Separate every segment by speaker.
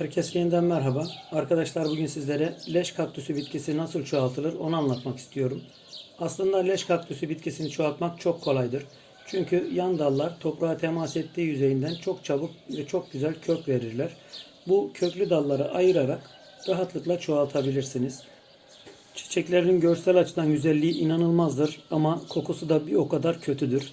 Speaker 1: Herkese yeniden merhaba. Arkadaşlar bugün sizlere leş kaktüsü bitkisi nasıl çoğaltılır onu anlatmak istiyorum. Aslında leş kaktüsü bitkisini çoğaltmak çok kolaydır. Çünkü yan dallar toprağa temas ettiği yüzeyinden çok çabuk ve çok güzel kök verirler. Bu köklü dalları ayırarak rahatlıkla çoğaltabilirsiniz. Çiçeklerin görsel açıdan güzelliği inanılmazdır ama kokusu da bir o kadar kötüdür.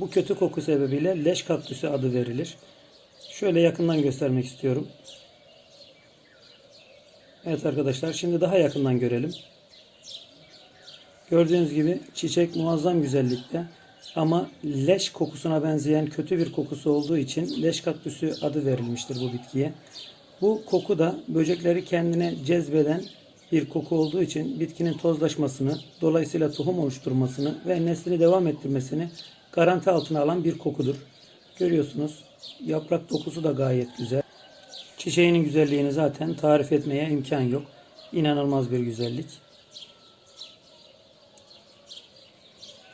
Speaker 1: Bu kötü koku sebebiyle leş kaktüsü adı verilir. Şöyle yakından göstermek istiyorum. Evet arkadaşlar şimdi daha yakından görelim. Gördüğünüz gibi çiçek muazzam güzellikte ama leş kokusuna benzeyen kötü bir kokusu olduğu için leş kaktüsü adı verilmiştir bu bitkiye. Bu koku da böcekleri kendine cezbeden bir koku olduğu için bitkinin tozlaşmasını, dolayısıyla tohum oluşturmasını ve neslini devam ettirmesini garanti altına alan bir kokudur. Görüyorsunuz yaprak dokusu da gayet güzel. Çiçeğinin güzelliğini zaten tarif etmeye imkan yok. İnanılmaz bir güzellik.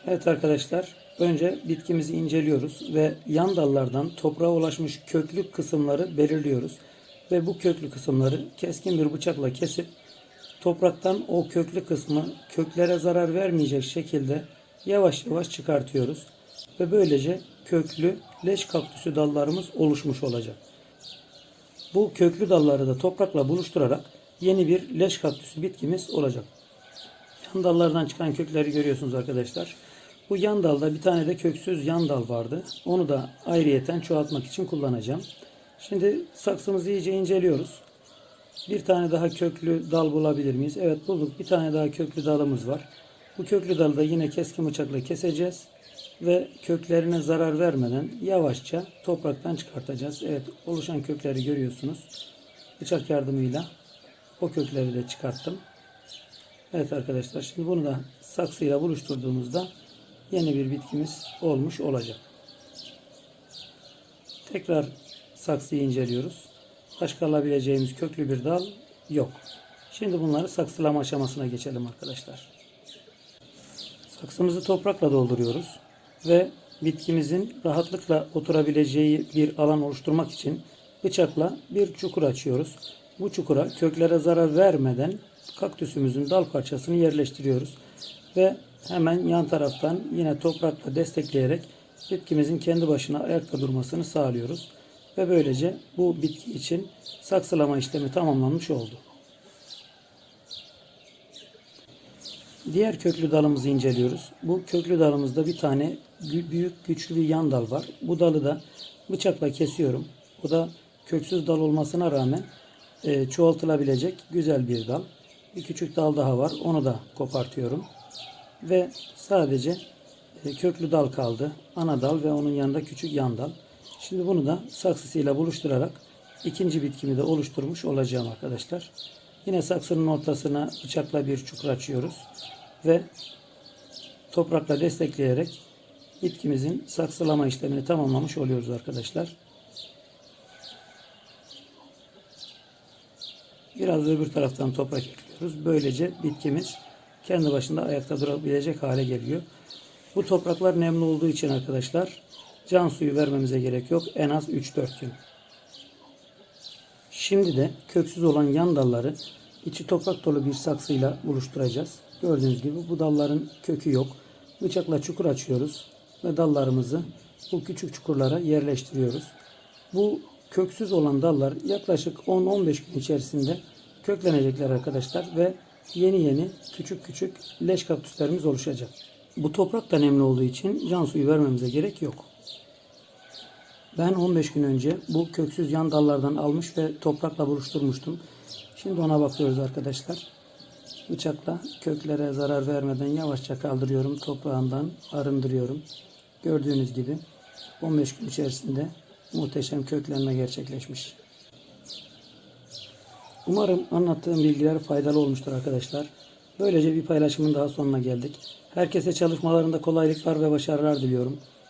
Speaker 1: Evet arkadaşlar, önce bitkimizi inceliyoruz ve yan dallardan toprağa ulaşmış köklü kısımları belirliyoruz. Ve bu köklü kısımları keskin bir bıçakla kesip topraktan o köklü kısmı köklere zarar vermeyecek şekilde yavaş yavaş çıkartıyoruz. Ve böylece köklü leş kaktüsü dallarımız oluşmuş olacak. Bu köklü dalları da toprakla buluşturarak yeni bir leş kaktüsü bitkimiz olacak. Yan dallardan çıkan kökleri görüyorsunuz arkadaşlar. Bu yan dalda bir tane de köksüz yan dal vardı. Onu da ayrıyeten çoğaltmak için kullanacağım. Şimdi saksımızı iyice inceliyoruz. Bir tane daha köklü dal bulabilir miyiz? Evet bulduk. Bir tane daha köklü dalımız var. Bu köklü dalı da yine keskin bıçakla keseceğiz ve köklerine zarar vermeden yavaşça topraktan çıkartacağız. Evet oluşan kökleri görüyorsunuz. Bıçak yardımıyla o kökleri de çıkarttım. Evet arkadaşlar şimdi bunu da saksıyla buluşturduğumuzda yeni bir bitkimiz olmuş olacak. Tekrar saksıyı inceliyoruz. Başka alabileceğimiz köklü bir dal yok. Şimdi bunları saksılama aşamasına geçelim arkadaşlar. Saksımızı toprakla dolduruyoruz ve bitkimizin rahatlıkla oturabileceği bir alan oluşturmak için bıçakla bir çukur açıyoruz. Bu çukura köklere zarar vermeden kaktüsümüzün dal parçasını yerleştiriyoruz. Ve hemen yan taraftan yine toprakla destekleyerek bitkimizin kendi başına ayakta durmasını sağlıyoruz. Ve böylece bu bitki için saksılama işlemi tamamlanmış oldu. Diğer köklü dalımızı inceliyoruz. Bu köklü dalımızda bir tane büyük güçlü bir yan dal var. Bu dalı da bıçakla kesiyorum. Bu da köksüz dal olmasına rağmen e, çoğaltılabilecek güzel bir dal. Bir küçük dal daha var. Onu da kopartıyorum. Ve sadece e, köklü dal kaldı. Ana dal ve onun yanında küçük yan dal. Şimdi bunu da saksısıyla buluşturarak ikinci bitkimi de oluşturmuş olacağım arkadaşlar. Yine saksının ortasına bıçakla bir çukur açıyoruz ve toprakla destekleyerek bitkimizin saksılama işlemini tamamlamış oluyoruz arkadaşlar. Biraz da öbür taraftan toprak ekliyoruz. Böylece bitkimiz kendi başında ayakta durabilecek hale geliyor. Bu topraklar nemli olduğu için arkadaşlar can suyu vermemize gerek yok. En az 3-4 gün. Şimdi de köksüz olan yan dalları içi toprak dolu bir saksıyla buluşturacağız. Gördüğünüz gibi bu dalların kökü yok. Bıçakla çukur açıyoruz ve dallarımızı bu küçük çukurlara yerleştiriyoruz. Bu köksüz olan dallar yaklaşık 10-15 gün içerisinde köklenecekler arkadaşlar ve yeni yeni küçük küçük leş kaktüslerimiz oluşacak. Bu toprak da nemli olduğu için can suyu vermemize gerek yok. Ben 15 gün önce bu köksüz yan dallardan almış ve toprakla buluşturmuştum. Şimdi ona bakıyoruz arkadaşlar. Bıçakla köklere zarar vermeden yavaşça kaldırıyorum. Toprağından arındırıyorum. Gördüğünüz gibi 15 gün içerisinde muhteşem köklenme gerçekleşmiş. Umarım anlattığım bilgiler faydalı olmuştur arkadaşlar. Böylece bir paylaşımın daha sonuna geldik. Herkese çalışmalarında kolaylıklar ve başarılar diliyorum.